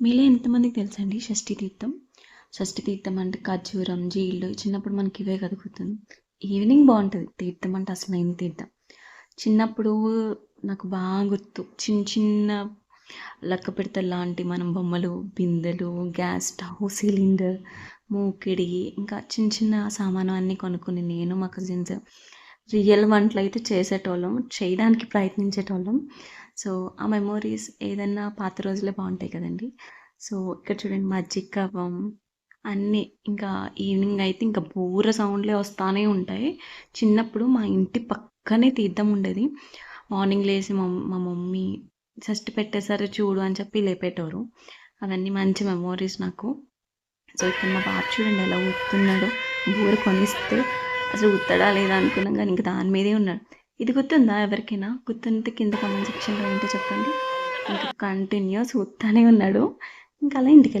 మీలో ఎంతమందికి తెలుసండి షష్ఠి తీర్థం? షష్ఠి తీర్థం అంటే ఖర్జూరం జీళ్ళు చిన్నప్పుడు మనకి ఇవే కదుగుతుంది ఈవినింగ్ బాగుంటుంది. తీర్థం అంటే అసలైన తీర్థం? చిన్నప్పుడు నాకు బాగా గుర్తు. చిన్న చిన్న లక్క పెడతలు లాంటి మనం బొమ్మలు బిందెలు గ్యాస్ స్టవ్ సిలిండర్ మూకిడి ఇంకా చిన్న చిన్న సామాను అన్నీ కొనుక్కుని నేను మా కజిన్స్ రియల్ వంటలు అయితే చేసేటోళ్ళం చేయడానికి ప్రయత్నించేటోళ్ళం. సో ఆ మెమోరీస్ ఏదన్నా పాత రోజులే బాగుంటాయి కదండి. సో ఇక్కడ చూడండి మజ్జిగ కవ్వం అన్నీ ఇంకా ఈవినింగ్ అయితే ఇంకా బూర సౌండ్లే వస్తానే ఉంటాయి. చిన్నప్పుడు మా ఇంటి పక్కనే తీర్థం ఉండేది. మార్నింగ్ లేచి మా మా మమ్మీ జస్ట్ పెట్టేసరి చూడు అని చెప్పి లేపేటోరు. అవన్నీ మంచి మెమోరీస్ నాకు. సో ఇక్కడ మా బాబు చూడండి ఎలా ఊపుతున్నాడో. బూర కొనిస్తే అసలు గుర్తాడా లేదా అనుకున్నాం కానీ ఇంకా దాని మీదే ఉన్నాడు. ఇది గుర్తుందా ఎవరికైనా? గుర్తుంటే కింద కమెంట్ సెక్షన్లో ఏంటో చెప్పండి. ఇంకా కంటిన్యూస్ గుర్తానే ఉన్నాడు. ఇంకా అలా ఇంటికి